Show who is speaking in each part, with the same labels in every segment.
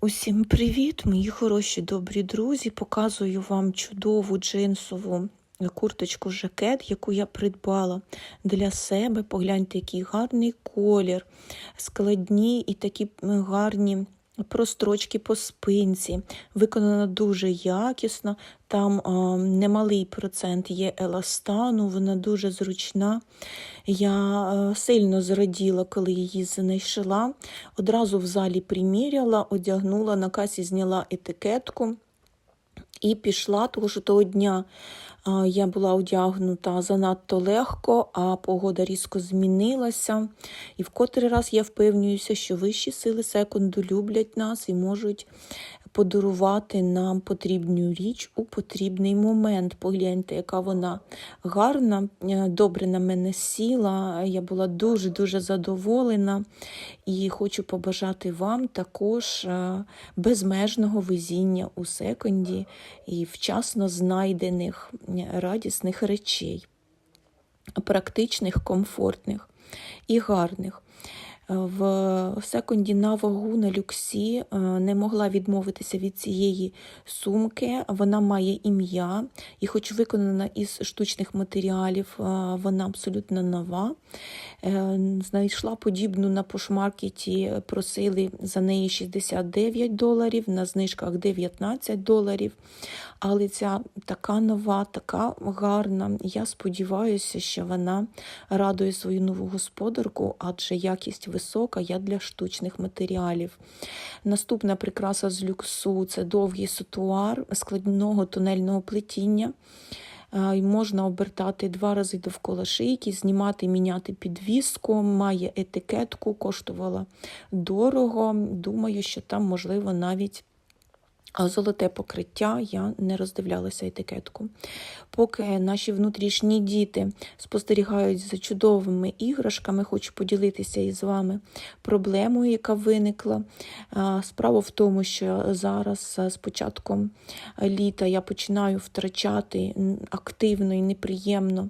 Speaker 1: Усім привіт, мої хороші добрі друзі. Показую вам чудову джинсову курточку жакет, яку я придбала для себе. Погляньте, який гарний колір, складні і такі гарні прострочки по спинці. Виконана дуже якісно. Там а, немалий процент є еластану, вона дуже зручна. Я а, сильно зраділа, коли її знайшла. Одразу в залі приміряла, одягнула, на касі зняла етикетку. І пішла, тому що того дня я була одягнута занадто легко, а погода різко змінилася. І в котрий раз я впевнююся, що вищі сили секунду люблять нас і можуть подарувати нам потрібну річ у потрібний момент. Погляньте, яка вона гарна, е, добре на мене сіла. Я була дуже-дуже задоволена і хочу побажати вам також е, безмежного везіння у секунді і вчасно знайдених е, радісних речей, практичних, комфортних і гарних. В секунді на вагу на люксі е, не могла відмовитися від цієї сумки. Вона має ім'я, і, хоч виконана із штучних матеріалів, е, вона абсолютно нова. Е, знайшла подібну на пошмаркеті, просили за неї 69 доларів, на знижках 19 доларів. Але ця така нова, така гарна. Я сподіваюся, що вона радує свою нову господарку, адже якість висока, я для штучних матеріалів. Наступна прикраса з люксу це довгий сутуар складного тунельного плетіння. Можна обертати два рази довкола шийки, знімати, міняти підвіску, має етикетку, коштувала дорого. Думаю, що там, можливо, навіть Золоте покриття, я не роздивлялася етикетку. Поки наші внутрішні діти спостерігають за чудовими іграшками, хочу поділитися із вами проблемою, яка виникла. Справа в тому, що зараз з початком літа я починаю втрачати активно і неприємно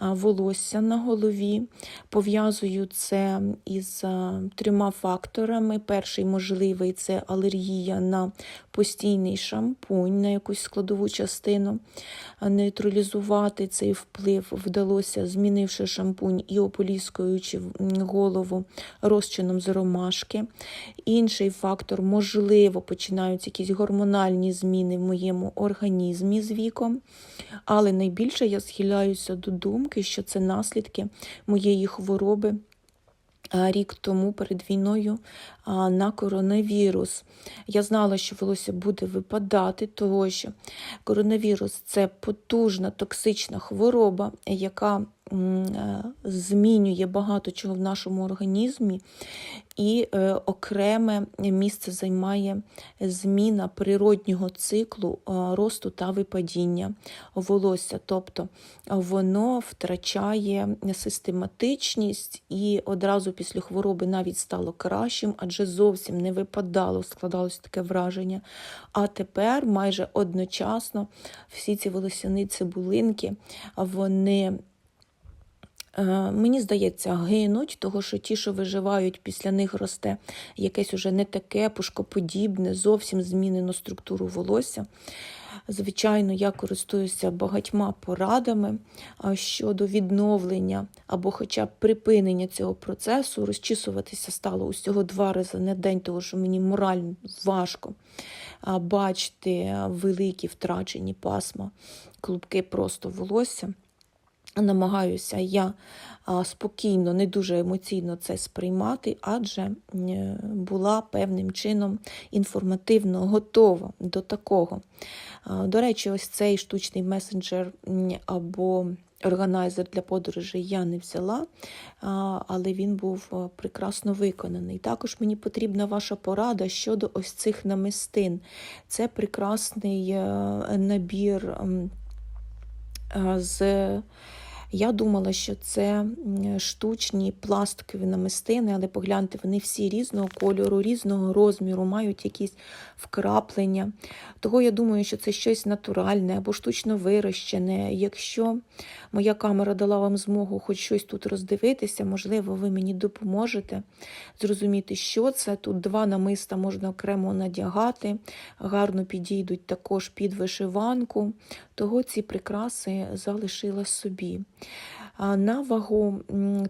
Speaker 1: волосся на голові. Пов'язую це із трьома факторами. Перший можливий це алергія на постійний шампунь, на якусь складову частину. Нейтралізувати цей вплив вдалося, змінивши шампунь і ополіскуючи голову розчином з ромашки. Інший фактор, можливо, починаються якісь гормональні зміни в моєму організмі з віком. Але найбільше я схиляюся до думки, що це наслідки моєї хвороби. Рік тому перед війною на коронавірус. Я знала, що волосся буде випадати, того що коронавірус це потужна токсична хвороба, яка е, змінює багато чого в нашому організмі, і е, окреме місце займає зміна природнього циклу е, росту та випадіння волосся. Тобто воно втрачає систематичність і одразу після хвороби навіть стало кращим, адже зовсім не випадало, складалось таке враження. А тепер майже одночасно всі ці волосяні цибулинки, вони. Мені здається, гинуть, того що ті, що виживають, після них росте якесь уже не таке пушкоподібне, зовсім змінено структуру волосся. Звичайно, я користуюся багатьма порадами щодо відновлення або хоча б припинення цього процесу. Розчісуватися стало усього два рази на день, тому що мені морально важко бачити великі втрачені пасма, клубки просто волосся. Намагаюся я спокійно, не дуже емоційно це сприймати, адже була певним чином інформативно готова до такого. До речі, ось цей штучний месенджер або органайзер для подорожей я не взяла, але він був прекрасно виконаний. Також мені потрібна ваша порада щодо ось цих намистин. Це прекрасний е, набір з Я думала, що це штучні пластикові намистини, але погляньте, вони всі різного кольору, різного розміру, мають якісь вкраплення. Того я думаю, що це щось натуральне або штучно вирощене. Якщо моя камера дала вам змогу хоч щось тут роздивитися, можливо, ви мені допоможете зрозуміти, що це. Тут два намиста можна окремо надягати, гарно підійдуть також під вишиванку. Того ці прикраси залишила собі. На вагу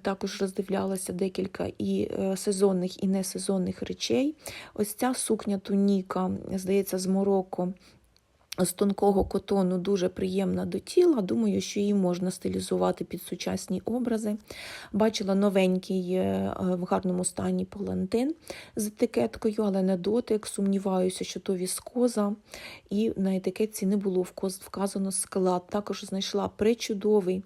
Speaker 1: також роздивлялася декілька і е, сезонних, і несезонних речей. Ось ця сукня туніка, здається, з Марокко. З тонкого котону дуже приємна до тіла. Думаю, що її можна стилізувати під сучасні образи. Бачила новенький е, в гарному стані палантин з етикеткою, але на дотик. Сумніваюся, що то віскоза. І на етикетці не було вказано склад. Також знайшла причудовий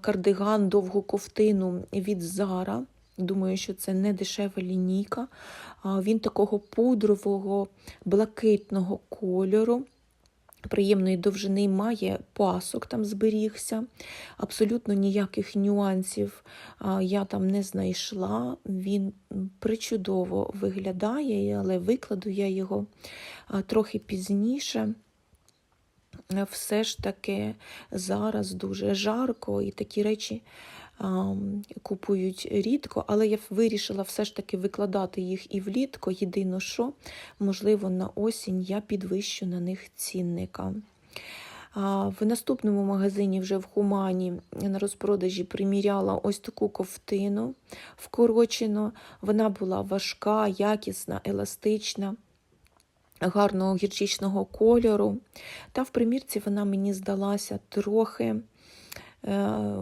Speaker 1: кардиган, довгу ковтину від Зара. Думаю, що це не дешева лінійка. Він такого пудрового, блакитного кольору. Приємної довжини має пасок, там зберігся. Абсолютно ніяких нюансів я там не знайшла. Він причудово виглядає, але викладу я його трохи пізніше. Е, Все ж таки зараз дуже жарко, і такі речі купують рідко, але я вирішила все ж таки викладати їх і влітку. Єдине, що, можливо, на осінь я підвищу на них цінника. В наступному магазині вже в Хумані на розпродажі приміряла ось таку ковтину вкорочену. Вона була важка, якісна, еластична гарного гірчичного кольору. Та в примірці вона мені здалася трохи, е,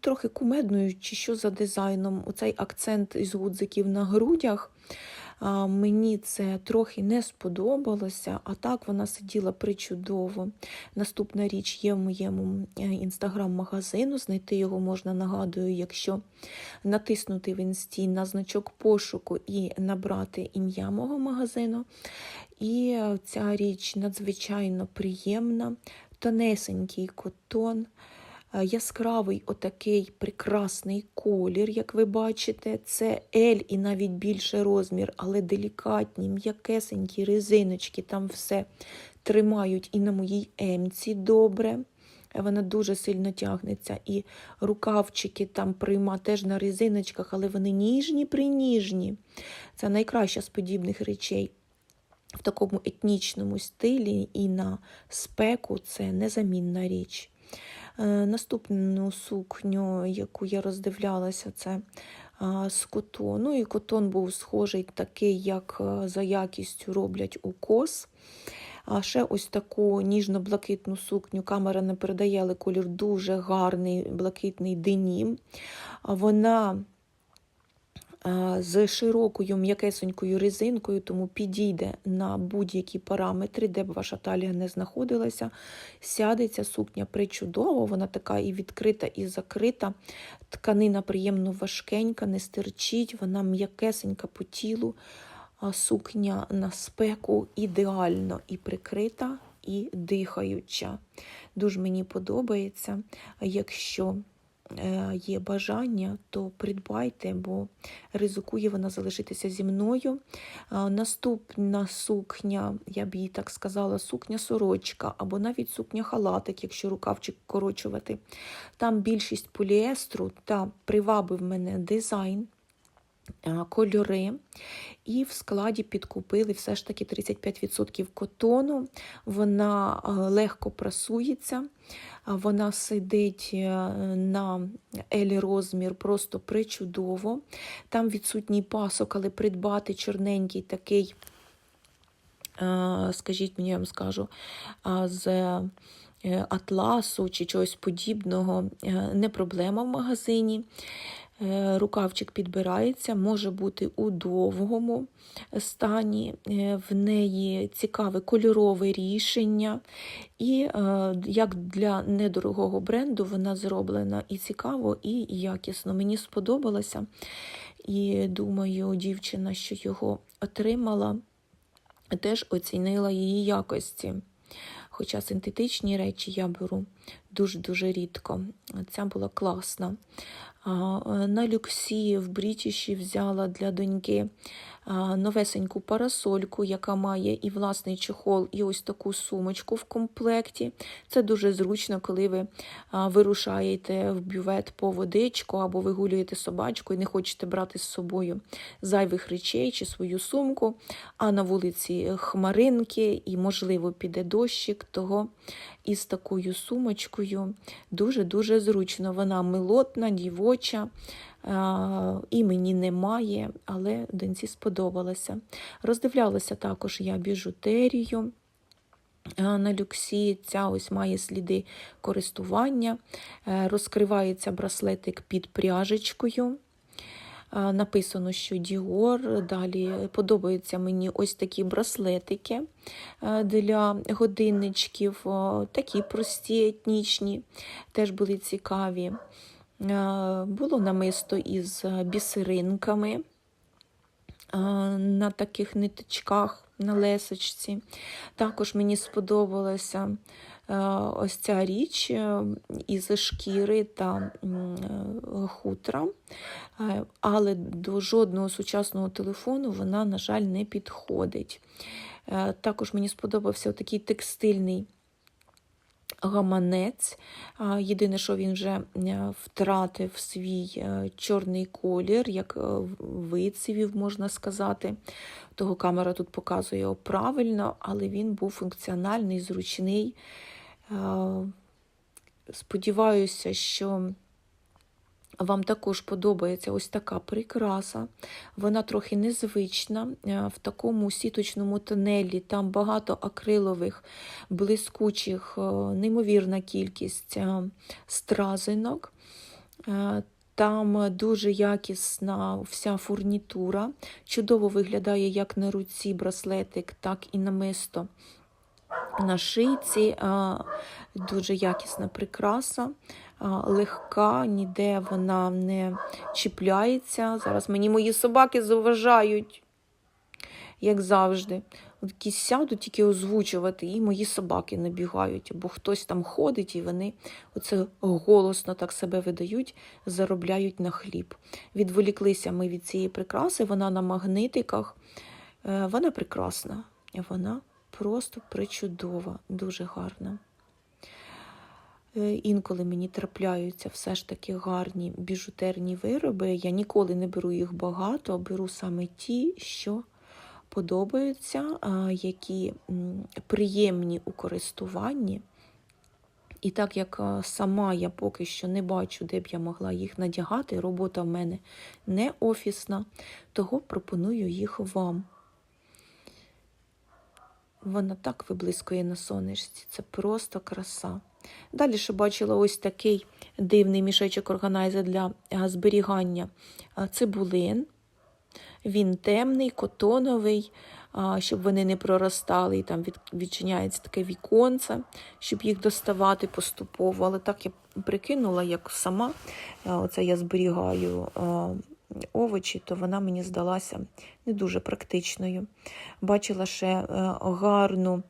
Speaker 1: трохи кумедною, чи що за дизайном. Оцей акцент із гудзиків на грудях. Мені це трохи не сподобалося, а так вона сиділа причудово. Наступна річ є в моєму е, інстаграм-магазину. Знайти його можна, нагадую, якщо натиснути в інсті на значок пошуку і набрати ім'я мого магазину. І е, ця річ надзвичайно приємна, тонесенький котон. Е, Яскравий отакий прекрасний колір, як ви бачите, це L і навіть більше розмір, але делікатні, м'якесенькі резиночки, там все тримають і на моїй емці добре. Вона дуже сильно тягнеться. І рукавчики там прийма теж на резиночках, але вони ніжні приніжні. Це найкраща з подібних речей. В такому етнічному стилі і на спеку це незамінна річ. Е, Наступну сукню, яку я роздивлялася, це з котону. І котон був схожий такий, як е, за якістю роблять укос. А ще ось таку ніжно-блакитну сукню камера не передає, але колір дуже гарний, блакитний денім. Вона з широкою м'якесенькою резинкою, тому підійде на будь-які параметри, де б ваша талія не знаходилася. Сядеться сукня причудово, вона така і відкрита, і закрита. Тканина приємно важкенька, не стирчить, вона м'якесенька по тілу. А сукня на спеку ідеально і прикрита, і дихаюча. Дуже мені подобається. Якщо є бажання, то придбайте, бо ризикує вона залишитися зі мною. Наступна сукня, я б їй так сказала, сукня-сорочка, або навіть сукня-халатик, якщо рукавчик корочувати. Там більшість поліестру та привабив мене дизайн. Кольори, і в складі підкупили все ж таки 35% котону. Вона е, легко прасується, вона сидить е, на елі розмір просто причудово. Там відсутній пасок, але придбати чорненький такий, е, скажіть мені, я вам скажу, з атласу чи чогось подібного не проблема в магазині. Е, Рукавчик підбирається, може бути у довгому стані, Е, в неї цікаве кольорове рішення. І е, як для недорогого бренду вона зроблена і цікаво, і якісно. Мені сподобалося. І думаю, дівчина, що його отримала, теж оцінила її якості. Хоча синтетичні речі я беру дуже-дуже рідко. Ця була класна. Е, На люксі в Брітіші взяла для доньки новесеньку парасольку, яка має і власний чехол, і ось таку сумочку в комплекті. Це дуже зручно, коли ви вирушаєте в бювет по водичку або вигулюєте собачку і не хочете брати з собою зайвих речей чи свою сумку, а на вулиці хмаринки і, можливо, піде дощик, того із такою сумочкою дуже-дуже зручно. Вона милотна, дівоча. А, Імені немає, але доньці сподобалося. Роздивлялася також я біжутерію. А, На люксі ця ось має сліди користування. Е, Розкривається браслетик під пряжечкою. Написано, що Діор. Далі подобаються мені ось такі браслетики е, для годинничків, такі прості, етнічні, теж були цікаві. Е, Було намисто із бісеринками е, на таких ниточках на лесочці. Також мені сподобалася е, ось ця річ е, із шкіри та е, хутра, Е, але до жодного сучасного телефону вона, на жаль, не підходить. Е, Також мені сподобався такий текстильний гаманець. Єдине, що він вже е, втратив свій е, чорний колір, як е, вицивів, можна сказати. Того камера тут показує його правильно, але він був функціональний, зручний. Сподіваюся, що вам також подобається ось така прикраса. Вона трохи незвична. Е, В такому сіточному тунелі там багато акрилових, блискучих, е, неймовірна кількість е, стразинок. Там дуже якісна вся фурнітура. Чудово виглядає як на руці браслетик, так і намисто на шийці. Дуже якісна прикраса, легка, ніде вона не чіпляється. Зараз мені мої собаки заважають, як завжди. Якісь сяду тільки озвучувати, і мої собаки набігають, або хтось там ходить, і вони оце голосно так себе видають, заробляють на хліб. Відволіклися ми від цієї прикраси, вона на магнитиках. Е, Вона прекрасна. Вона просто причудова, дуже гарна. Е, Інколи мені трапляються все ж таки гарні біжутерні вироби. Я ніколи не беру їх багато, а беру саме ті, що подобаються, які приємні у користуванні. І так як сама я поки що не бачу, де б я могла їх надягати, робота в мене не офісна, того пропоную їх вам. Вона так виблискує на сонечці, це просто краса. Далі ще бачила ось такий дивний мішечок органайзер для зберігання цибулин. Він темний, котоновий, щоб вони не проростали, і там відчиняється таке віконце, щоб їх доставати поступово. Але так я прикинула, як сама оце я зберігаю овочі, то вона мені здалася не дуже практичною. Бачила ще е, гарну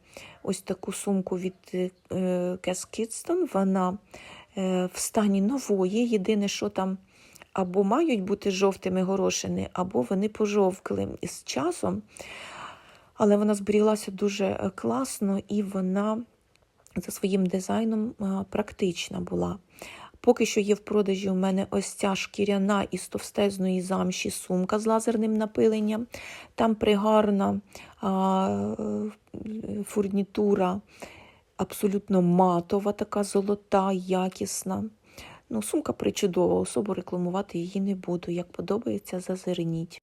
Speaker 1: ось таку сумку від е, Cass Kidston. Вона е, в стані нової. Єдине, що там або мають бути жовтими горошини, або вони пожовкли із часом. Але вона зберіглася дуже е, класно і вона за своїм дизайном е, практична була. Поки що є в продажі у мене ось ця шкіряна із товстезної замші сумка з лазерним напиленням. Там пригарна а, фурнітура, абсолютно матова, така золота, якісна. Ну, сумка причудова, особо рекламувати її не буду. Як подобається, зазирніть.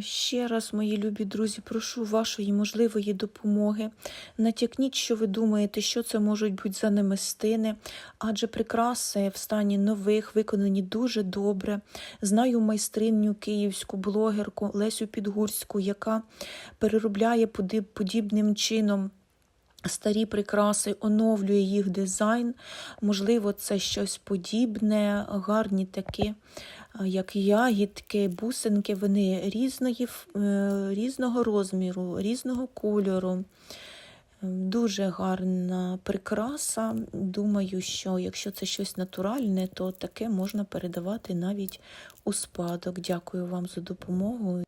Speaker 1: Ще раз, мої любі друзі, прошу вашої можливої допомоги. Натякніть, що ви думаєте, що це можуть бути за немистини, адже прикраси в стані нових виконані дуже добре. Знаю майстриню київську блогерку Лесю Підгурську, яка переробляє подібним чином. Старі прикраси оновлює їх дизайн. Можливо, це щось подібне, гарні такі, як ягідки, бусинки. Вони різної, е, різного розміру, різного кольору. Дуже гарна прикраса. Думаю, що якщо це щось натуральне, то таке можна передавати навіть у спадок. Дякую вам за допомогу.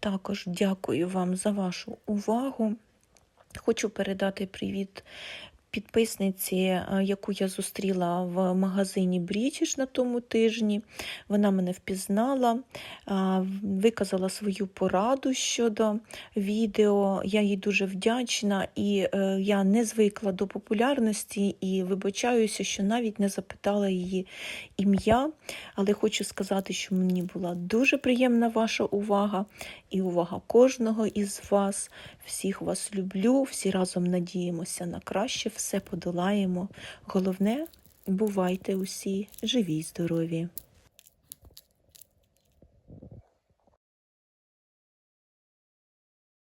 Speaker 1: Також дякую вам за вашу увагу. Хочу передати привіт підписниці, е, яку я зустріла в магазині Брічіш на тому тижні. Вона мене впізнала, е, виказала свою пораду щодо відео. Я їй дуже вдячна і е, я не звикла до популярності і вибачаюся, що навіть не запитала її ім'я. Але хочу сказати, що мені була дуже приємна ваша увага і увага кожного із вас. Всіх вас люблю, всі разом надіємося на краще, все подолаємо. Головне, бувайте усі живі й здорові!